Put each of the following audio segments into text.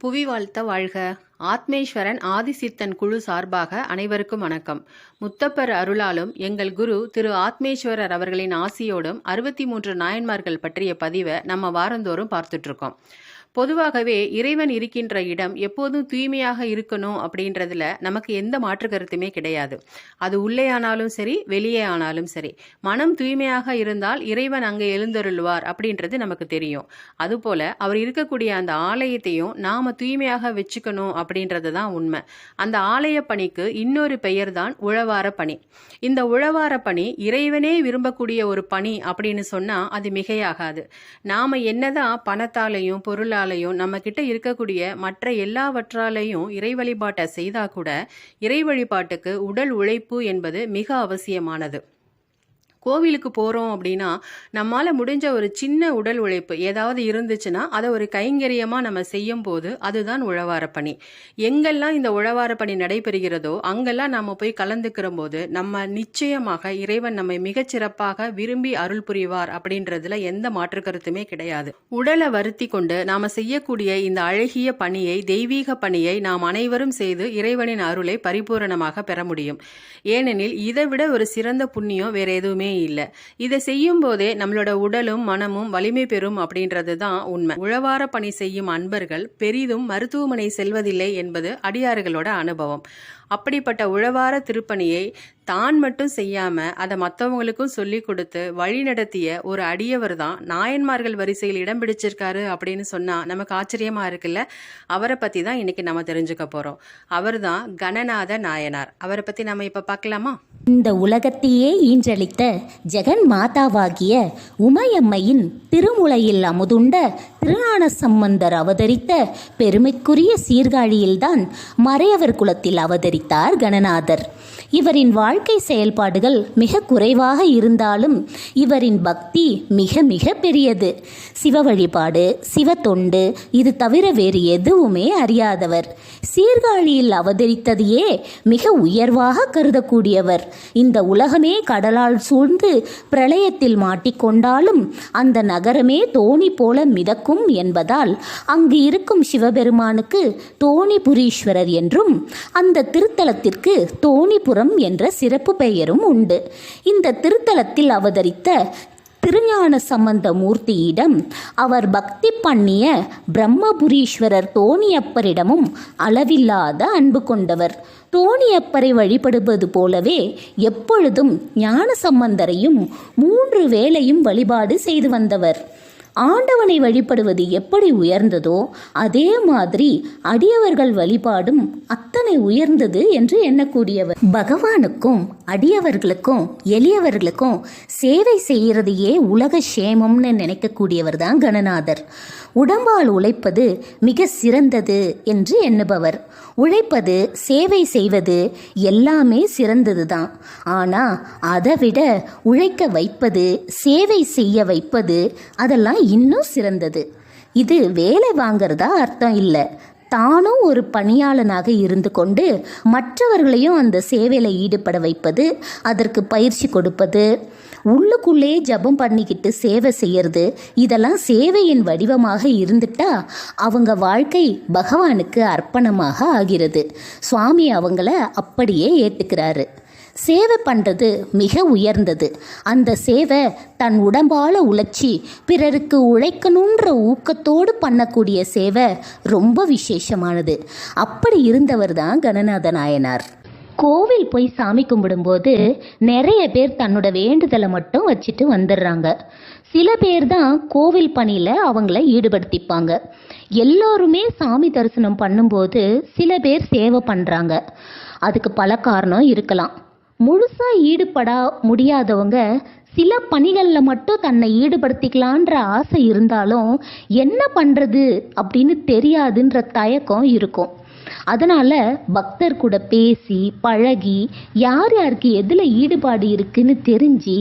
புவி வாழ்த்த வாழ்க. ஆத்மேஸ்வரன் ஆதிசித்தன் குழு சார்பாக அனைவருக்கும் வணக்கம். முத்தப்பர் அருளாலும் எங்கள் குரு திரு ஆத்மேஸ்வரர் அவர்களின் ஆசியோடும் அறுபத்தி மூன்று நாயன்மார்கள் பற்றிய பதிவை நம்ம வாரந்தோறும் பார்த்துட்ருக்கோம் பொதுவாகவே இறைவன் இருக்கின்ற இடம் எப்போதும் தூய்மையாக இருக்கணும் அப்படின்றதுல நமக்கு எந்த மாற்று கருத்துமே கிடையாது. அது உள்ளே ஆனாலும் சரி வெளியே ஆனாலும் சரி. மனம் தூய்மையாக இருந்தால் இறைவன் அங்கே எழுந்தருள்வார் அப்படின்றது நமக்கு தெரியும். அதுபோல அவர் இருக்கக்கூடிய அந்த ஆலயத்தையும் நாம தூய்மையாக வச்சுக்கணும் அப்படின்றது தான் உண்மை. அந்த ஆலய பணிக்கு இன்னொரு பெயர் தான் உழவார பணி. இந்த உழவார பணி இறைவனே விரும்பக்கூடிய ஒரு பணி அப்படின்னு சொன்னா அது மிகையாகாது. நாம என்னதான் பணத்தாலையும் பொருளாலையும் நம்ம கிட்ட இருக்கக்கூடிய மற்ற எல்லாவற்றாலையும் இறை வழிபாட்டை செய்தா கூட இறை வழிபாட்டுக்கு உடல் உழைப்பு என்பது மிக அவசியமானது. கோவிலுக்கு போகிறோம் அப்படின்னா நம்மால் முடிஞ்ச ஒரு சின்ன உடல் உழைப்பு ஏதாவது இருந்துச்சுன்னா அதை ஒரு கைங்கரியமாக நம்ம செய்யும் போது அதுதான் உழவார பணி. எங்கெல்லாம் இந்த உழவார பணி நடைபெறுகிறதோ அங்கெல்லாம் நம்ம போய் கலந்துக்கிற போது நம்ம நிச்சயமாக இறைவன் நம்மை மிகச்சிறப்பாக விரும்பி அருள் புரிவார் அப்படின்றதுல எந்த மாற்று கருத்துமே கிடையாது. உடலை வருத்தி கொண்டு நாம் செய்யக்கூடிய இந்த அழகிய பணியை தெய்வீக பணியை நாம் அனைவரும் செய்து இறைவனின் அருளை பரிபூரணமாக பெற முடியும். ஏனெனில் இதை விட ஒரு சிறந்த புண்ணியம் வேற எதுவுமே இல்லை. இதை செய்யும் போதே நம்மளோட உடலும் மனமும் வலிமை பெறும் அப்படின்றது தான் உண்மை. உழவார பணி செய்யும் அன்பர்கள் பெரிதும் மருத்துவமனை செல்வதில்லை என்பது அடியார்களோட அனுபவம். அப்படிப்பட்ட உழவார திருப்பணியை தான் மட்டும் செய்யாம அதை மற்றவங்களுக்கும் சொல்லி கொடுத்து வழி நடத்திய ஒரு அடியவர் தான் நாயன்மார்கள் வரிசையில் இடம் பிடிச்சிருக்காரு அப்படின்னு சொன்னா நமக்கு ஆச்சரியமா இருக்குல்ல? அவரை பத்தி தான் இன்னைக்கு நம்ம தெரிஞ்சுக்க போறோம். அவர் தான் கணநாத நாயனார். அவரை பத்தி நம்ம இப்ப பார்க்கலாமா? இந்த உலகத்தையே ஈன்றளித்த ஜெகன் மாதாவாகிய உமையம்மையின் திருமுலையில் அமுதுண்ட திருஞான சம்பந்தர் அவதரித்த பெருமைக்குரிய சீர்காழியில்தான் மறையவர் குலத்தில் வைத்தார் கணநாதர். இவரின் வாழ்க்கை செயல்பாடுகள் மிக குறைவாக இருந்தாலும் இவரின் பக்தி மிக மிக பெரியது. சிவ வழிபாடு சிவ தொண்டு இது தவிர வேறு எதுவுமே அறியாதவர். சீர்காழியில் அவதரித்ததையே மிக உயர்வாக கருதக்கூடியவர். இந்த உலகமே கடலால் சூழ்ந்து பிரளயத்தில் மாட்டிக்கொண்டாலும் அந்த நகரமே தோணி போல மிதக்கும் என்பதால் அங்கு இருக்கும் சிவபெருமானுக்கு தோணிபுரீஸ்வரர் என்றும் அந்த திருத்தலத்திற்கு தோணிபுரம் என்ற சிறப்பு பெயரும் உண்டு. இந்த திருத்தலத்தில் அவதரித்த திருஞான சம்பந்த மூர்த்தியிடம் அவர் பக்தி பண்ணிய பிரம்மபுரீஸ்வரர் தோணியப்பரிடமும் அளவில்லாத அன்பு கொண்டவர். தோணியப்பரை வழிபடுவது போலவே எப்பொழுதும் ஞான சம்பந்தரையும் மூன்று வேளையும் வழிபாடு செய்து வந்தவர். ஆண்டவனை வழிபடுவது எப்படி உயர்ந்ததோ அதே மாதிரி அடியவர்கள் வழிபாடும் அத்தனை உயர்ந்தது என்று எண்ணக்கூடியவர். பகவானுக்கும் அடியவர்களுக்கும் எளியவர்களுக்கும் சேவை செய்கிறதையே உலக சேமம்னு நினைக்கக்கூடியவர் தான் கணநாதர். உடம்பால் உழைப்பது மிக சிறந்தது என்று எண்ணுபவர். உழைப்பது சேவை செய்வது எல்லாமே சிறந்தது தான். ஆனால் அதை விட உழைக்க வைப்பது சேவை செய்ய வைப்பது அதெல்லாம் இன்னும் சிறந்தது. இது வேலை வாங்குறதா அர்த்தம் இல்லை. தானும் ஒரு பணியாளனாக இருந்து கொண்டு மற்றவர்களையும் அந்த சேவையில் ஈடுபட வைப்பது அதற்கு பயிற்சி கொடுப்பது உள்ளுக்குள்ளே ஜபம் பண்ணிக்கிட்டு சேவை செய்யறது இதெல்லாம் சேவையின் வடிவமாக இருந்துட்டா அவங்க வாழ்க்கை பகவானுக்கு அர்ப்பணமாக ஆகிறது. சுவாமி அவங்கள அப்படியே ஏற்றுக்கிறாரு சேவை பண்ணுறது மிக உயர்ந்தது. அந்த சேவை தன் உடம்பால் உழைச்சி பிறருக்கு உழைக்கணுன்ற ஊக்கத்தோடு பண்ணக்கூடிய சேவை ரொம்ப விசேஷமானது. அப்படி இருந்தவர் தான் கணநாத நாயனார். கோவில் போய் சாமி கும்பிடும்போது நிறைய பேர் தன்னோட வேண்டுதலை மட்டும் வச்சுட்டு வந்துடுறாங்க சில பேர் தான் கோவில் பணியில் அவங்கள ஈடுபடுத்திப்பாங்க. எல்லோருமே சாமி தரிசனம் பண்ணும்போது சில பேர் சேவை பண்ணுறாங்க அதுக்கு பல காரணம் இருக்கலாம். முழுசாக ஈடுபட முடியாதவங்க சில பணிகளில் மட்டும் தன்னை ஈடுபடுத்திக்கலான்ற ஆசை இருந்தாலும் என்ன பண்ணுறது அப்படின்னு தெரியாதுன்ற தயக்கம் இருக்கும். அதனால் பக்தர் கூட பேசி பழகி யார் யாருக்கு எதில் ஈடுபாடு இருக்குன்னு தெரிஞ்சு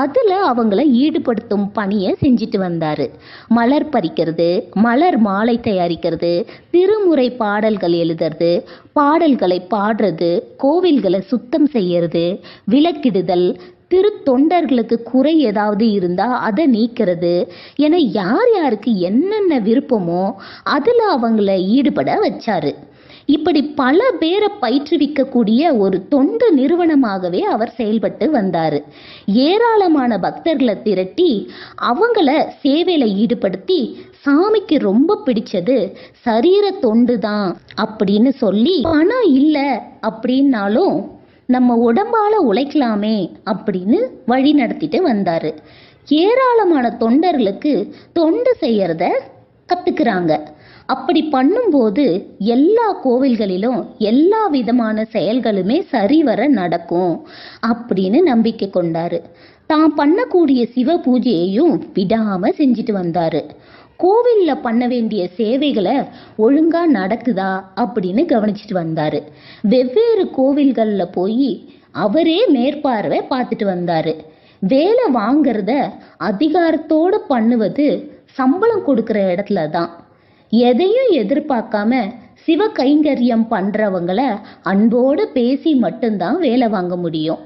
அதில் அவங்கள ஈடுபடுத்தும் பணியை செஞ்சுட்டு வந்தார். மலர் பறிக்கிறது மலர் மாலை தயாரிக்கிறது திருமுறை பாடல்கள் எழுதுறது பாடல்களை பாடுறது கோவில்களை சுத்தம் செய்யறது விளக்கிடுதல் திரு தொண்டர்களுக்கு குறை ஏதாவது இருந்தால் அதை நீக்கிறது. என யார் யாருக்கு என்னென்ன விருப்பமோ அதில் அவங்கள ஈடுபட வச்சாரு. இப்படி பல பேரை பயிற்றுவிக்கக்கூடிய ஒரு தொண்டு நிறுவனமாகவே அவர் செயல்பட்டு வந்தார். ஏராளமான பக்தர்களை திரட்டி அவங்கள சேவையில் ஈடுபடுத்தி சாமிக்கு ரொம்ப பிடிச்சது சரீர தொண்டு தான் அப்படின்னு சொல்லி பணம் இல்லை அப்படின்னாலும் நம்ம உடம்பால உழைக்கலாமே அப்படின்னு வழி நடத்திட்டு வந்தாரு. ஏராளமான தொண்டர்களுக்கு தொண்டு செய்யறத கத்துக்கிறாங்க. அப்படி பண்ணும்போது எல்லா கோவில்களிலும் எல்லா விதமான செயல்களுமே சரிவர நடக்கும் அப்படின்னு நம்பிக்கை கொண்டாரு. தான் பண்ணக்கூடிய சிவ பூஜையையும் விடாம செஞ்சுட்டு வந்தாரு. கோவில்ல பண்ண வேண்டிய சேவைகளை ஒழுங்கா நடக்குதா அப்படின்னு கவனிச்சிட்டு வந்தாரு. வெவ்வேறு கோவில்கள்ல போய் அவரே மேற்பார்வை பார்த்துட்டு வந்தாரு. வேலை வாங்கிறத அதிகாரத்தோடு பண்ணுவது சம்பளம் கொடுக்குற இடத்துல தான் எதையும் எதிர்பார்க்காம சிவ கைங்கரியம் பண்ணுறவங்கள அன்போடு பேசி மட்டும்தான் வேலை வாங்க முடியும்.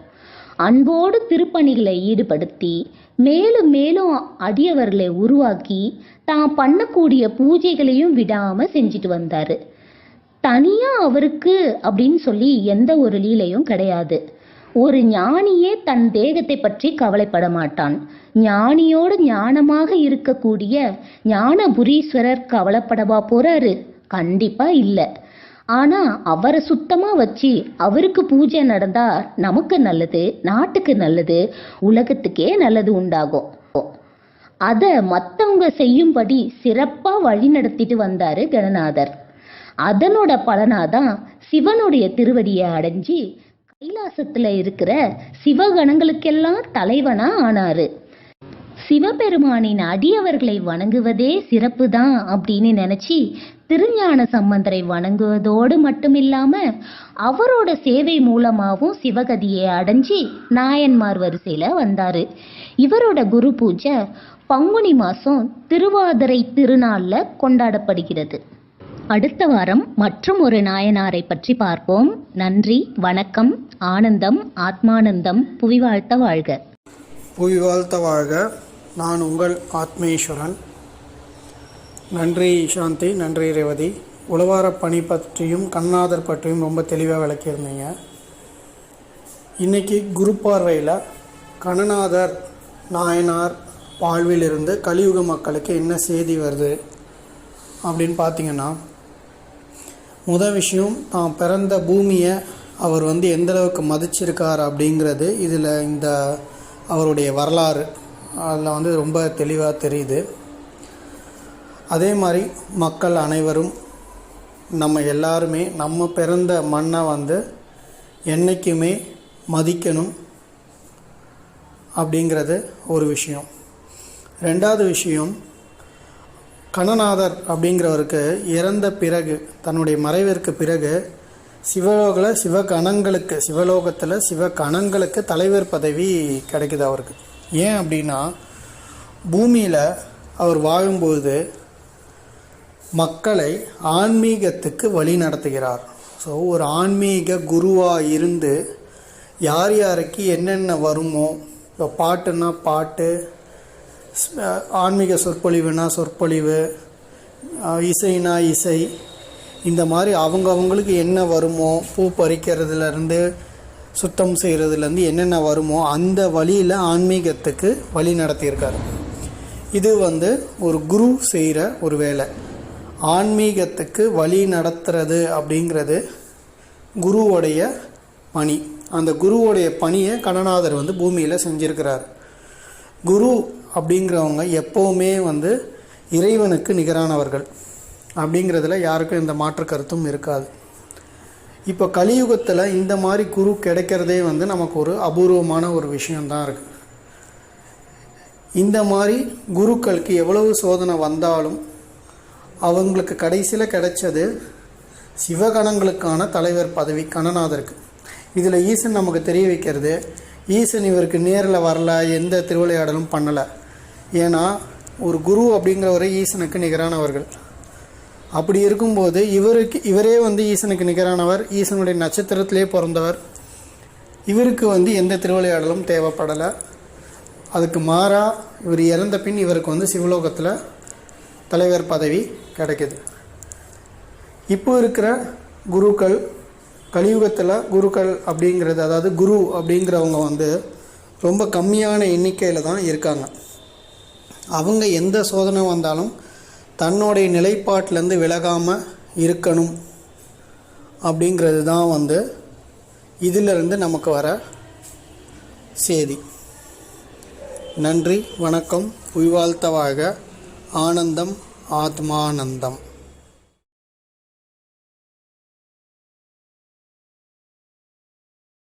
அன்போடு திருப்பணிகளை ஈடுபடுத்தி மேலும் மேலும் அடியவர்களை உருவாக்கி தான் பண்ணக்கூடிய பூஜைகளையும் விடாமல் செஞ்சுட்டு வந்தார். தனியாக அவருக்கு அப்படின்னு சொல்லி எந்த ஒரு லீலையும் கிடையாது. ஒரு ஞானியே தன் தேகத்தை பற்றி கவலைப்பட மாட்டான் ஞானியோடு ஞானமாக இருக்கக்கூடிய ஞானபுரீஸ்வரர் கவலைப்படவா போறாரு? கண்டிப்பா இல்லை. ஆனா அவரை சுத்தமா வச்சு அவருக்கு பூஜை நடந்தா நமக்கு நல்லது நாட்டுக்கு நல்லது உலகத்துக்கே நல்லது உண்டாகும். அதை மற்றவங்க செய்யும்படி சிறப்பாக வழி நடத்திட்டு வந்தாரு கணநாதர். அதனோட பலனாதான் சிவனுடைய திருவடியை அடைஞ்சு கைலாசத்துல இருக்கிற சிவகணங்களுக்கெல்லாம் தலைவனா ஆனாரு. சிவபெருமானின் அடியவர்களை வணங்குவதே சிறப்பு தான் அப்படின்னு நினைச்சி திருஞான சம்பந்தரை வணங்குவதோடு மட்டுமில்லாம அவரோட சேவை மூலமாகவும் சிவகதியை அடைஞ்சி நாயன்மார் வரிசையில வந்தாரு. இவரோட குரு பூஜை பங்குனி மாசம் திருவாதிரை திருநாள்ல கொண்டாடப்படுகிறது. அடுத்த வாரம் மற்றும் ஒரு நாயனாரை பற்றி பார்ப்போம். நன்றி வணக்கம் ஆனந்தம் ஆத்மானந்தம் புவி வாழ்த்த வாழ்க. புவி வாழ்த்த வாழ்க. நான் உங்கள் ஆத்மேஸ்வரன். நன்றி சாந்தி நன்றி ரேவதி. உழவார பணி பற்றியும் கண்ணாதர் பற்றியும் ரொம்ப தெளிவாக விளக்கியிருந்தீங்க. இன்னைக்கு குரு பார்வையில் கணநாதர் நாயனார் வாழ்விலிருந்து கலியுக மக்களுக்கு என்ன செய்தி வருது அப்படின்னு பார்த்தீங்கன்னா முதல் விஷயம் தான் பிறந்த பூமியை அவர் வந்து எந்தளவுக்கு மதிச்சிருக்கார் அப்படிங்கிறது இதில் இந்த அவருடைய வரலாறு அதில் வந்து ரொம்ப தெளிவாக தெரியுது. அதே மாதிரி மக்கள் அனைவரும் நம்ம எல்லாருமே நம்ம பிறந்த மண்ணை வந்து என்றைக்குமே மதிக்கணும் அப்படிங்கிறது ஒரு விஷயம். ரெண்டாவது விஷயம் கணநாதர் அப்படிங்கிறவருக்கு இறந்த பிறகு தன்னுடைய மறைவிற்கு பிறகு சிவலோகில் சிவகணங்களுக்கு சிவலோகத்தில் சிவகணங்களுக்கு தலைவர் பதவி கிடைக்குது அவருக்கு. ஏன் அப்படின்னா பூமியில் அவர் வாழும்போது மக்களை ஆன்மீகத்துக்கு வழி நடத்துகிறார். ஸோ ஒரு ஆன்மீக குருவாக இருந்து யார் யாருக்கு என்னென்ன வருமோ இப்போ பாட்டுன்னா பாட்டு ஆன்மீக சொற்பொழிவுனா சொற்பொழிவு இசைனா இசை இந்த மாதிரி அவங்க அவங்களுக்கு என்ன வருமோ பூ பறிக்கிறதுலேருந்து சுத்தம் செய்கிறதுலேருந்து என்னென்ன வருமோ அந்த வழியில் ஆன்மீகத்துக்கு வழி நடத்தியிருக்காரு. இது வந்து ஒரு குரு செய்கிற ஒரு வேலை. ஆன்மீகத்துக்கு வழி நடத்துறது அப்படிங்கிறது குருவோடைய பணி. அந்த குருவோடைய பணியை கடநாதர் வந்து பூமியில் செஞ்சுருக்கிறார். குரு அப்படிங்கிறவங்க எப்போவுமே வந்து இறைவனுக்கு நிகரானவர்கள். அப்படிங்கிறதுல யாருக்கும் இந்த மாற்று கருத்தும் இருக்காது. இப்போ கலியுகத்தில் இந்த மாதிரி குரு கிடைக்கிறதே வந்து நமக்கு ஒரு அபூர்வமான ஒரு விஷயந்தான் இருக்குது இந்த மாதிரி குருக்களுக்கு எவ்வளவு சோதனை வந்தாலும் அவங்களுக்கு கடைசியில் கிடைச்சது சிவகணங்களுக்கான தலைவர் பதவி கணநாதருக்கு இதில் ஈசன் நமக்கு தெரிய வைக்கிறது ஈசன் இவருக்கு நேரில் வரல எந்த திருவிளையாடலும் பண்ணலை. ஏன்னா ஒரு குரு அப்படிங்கிறவரை ஈசனுக்கு நிகரானவர்கள். அப்படி இருக்கும்போது இவருக்கு இவரே வந்து ஈசனுக்கு நிகரானவர் ஈசனுடைய நட்சத்திரத்திலே பிறந்தவர் இவருக்கு வந்து எந்த திருவிளையாடலும் தேவைப்படலை. அதுக்கு மாறாக இவர் இறந்த பின் இவருக்கு வந்து சிவலோகத்தில் தலைவர் பதவி கிடைக்குது. இப்போ இருக்கிற குருக்கள் கலியுகத்தில் குருக்கள் அப்படிங்கிறது அதாவது குரு அப்படிங்கிறவங்க வந்து ரொம்ப கம்மியான எண்ணிக்கையில் தான் இருக்காங்க. அவங்க எந்த சோதனை வந்தாலும் தன்னுடைய நிலைப்பாட்டிலேருந்து விலகாமல் இருக்கணும் அப்படிங்கிறது தான் வந்து இதிலிருந்து நமக்கு வர செய்தி. நன்றி வணக்கம். உய்வாழ்த்தவாக ஆனந்தம் ஆத்மானந்தம்.